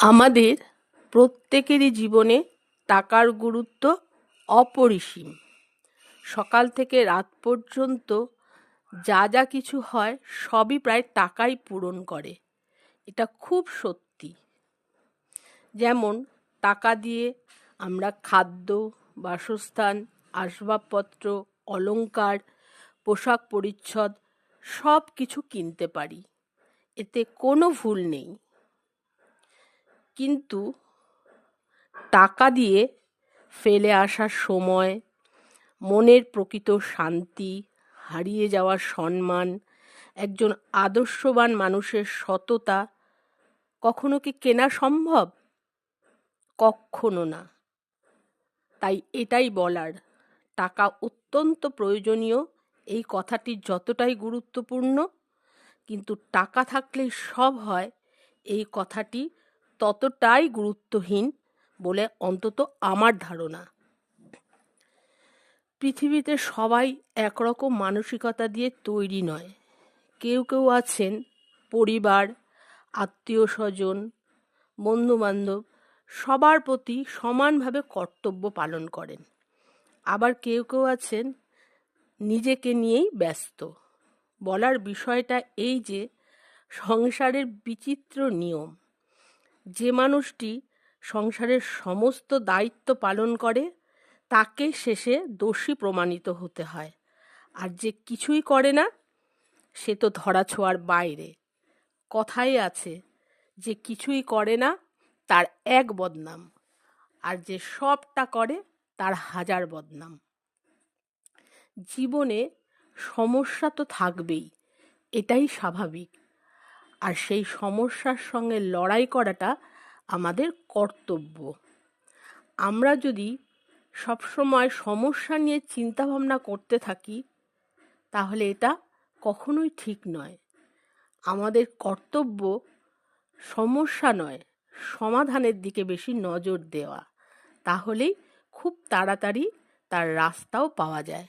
আমাদের প্রত্যেকেরই জীবনে টাকার গুরুত্ব অপরিসীম। সকাল থেকে রাত পর্যন্ত যা যা কিছু হয় সবই প্রায় টাকাই পূরণ করে। এটা খুব সত্যি। যেমন টাকা দিয়ে আমরা খাদ্য, বাসস্থান, আসবাবপত্র, অলংকার, পোশাক পরিচ্ছদ সব কিছু কিনতে পারি। এতে কোনো ভুল নেই। কিন্তু টাকা দিয়ে ফেলে আসার সময় মনের প্রকৃত শান্তি, হারিয়ে যাওয়ার সম্মান, একজন আদর্শবান মানুষের সততা কখনো কি কেনা সম্ভব? কখনো না। তাই এটাই বলার, টাকা অত্যন্ত প্রয়োজনীয়, এই কথাটি যতটাই গুরুত্বপূর্ণ, কিন্তু টাকা থাকলেই সব হয়, এই কথাটি ততটাই গুরুত্বহীন বলে অন্তত আমার ধারণা। পৃথিবীতে সবাই একরকম মানসিকতা দিয়ে তৈরি নয়। কেউ কেউ আছেন পরিবার আত্মীয় স্বজন বন্ধুবান্ধব, সবার প্রতি সমানভাবে কর্তব্য পালন করেন। আবার কেউ কেউ আছেন নিজেকে নিয়েই ব্যস্ত। বলার বিষয়টা এই যে, সংসারের বিচিত্র নিয়ম। যে মানুষটি সংসারের সমস্ত দায়িত্ব পালন করে, তাকে শেষে দোষী প্রমাণিত হতে হয়। আর যে কিছুই করে না, সে তো ধরাছোঁয়ার বাইরে। কথাই আছে, যে কিছুই করে না, তার এক বদনাম, আর যে সবটা করে, তার হাজার বদনাম। জীবনে সমস্যা তো থাকবেই, এটাই স্বাভাবিক। আর সেই সমস্যার সঙ্গে লড়াই করাটা আমাদের কর্তব্য। আমরা যদি সবসময় সমস্যা নিয়ে চিন্তাভাবনা করতে থাকি, তাহলে এটা কখনোই ঠিক নয়। আমাদের কর্তব্য সমস্যা নয়, সমাধানের দিকে বেশি নজর দেওয়া। তাহলেই খুব তাড়াতাড়ি তার রাস্তাও পাওয়া যায়।